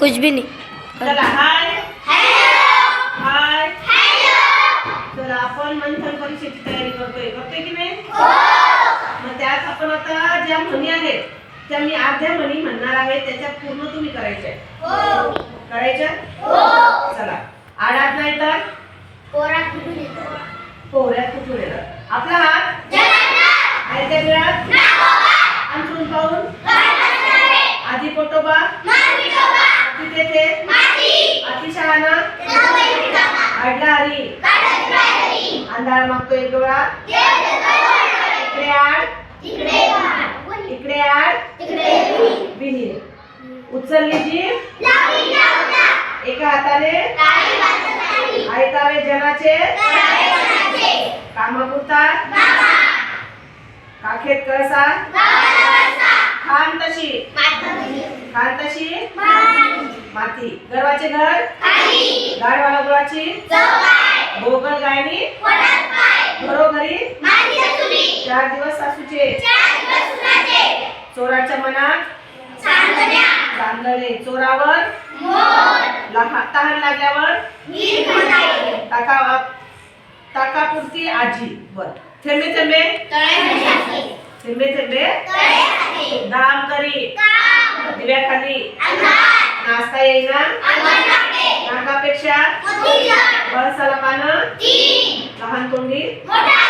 कुछ भी नहीं। चला हाय हाय चला आपण मंथन परीक्षेची तयारी करतोय. करतोय की नाही? मग त्यात आपण आता ज्या म्हणी आहेत त्या मी अर्ध्या म्हणी म्हणणार आहे त्याच्यात पूर्ण तुम्ही करायच्या आहेत. करायच्या? चला आडात नाही तर? पोहऱ्यात कुठून येणार आपला हात? आयत्या बिळात अंथरून पाहून? आधी पोटोबा अंधार मागतो एक डोळा. इकडे आड. इकडे आड. विहीर. उचलली जीभ. एका हाताने. ऐकावे जनाचे. कामापुरता काखेत कळसा. खान तशी. खान तशी. माती. गर्वाचे घर. गाडवाला गुळाची. भोगल गायनी घरोघरी चार दिवस सासूचे चोराच्या मनात चांदणे चोरावर लहा- तहान लागल्यावर टाका टाकापुरती आजी बर. थेंबे थेंबे. थेंबे थेंबे. दाम करी. दिव्याखाली नाचता येईना. पानं लहान? तोंडी चला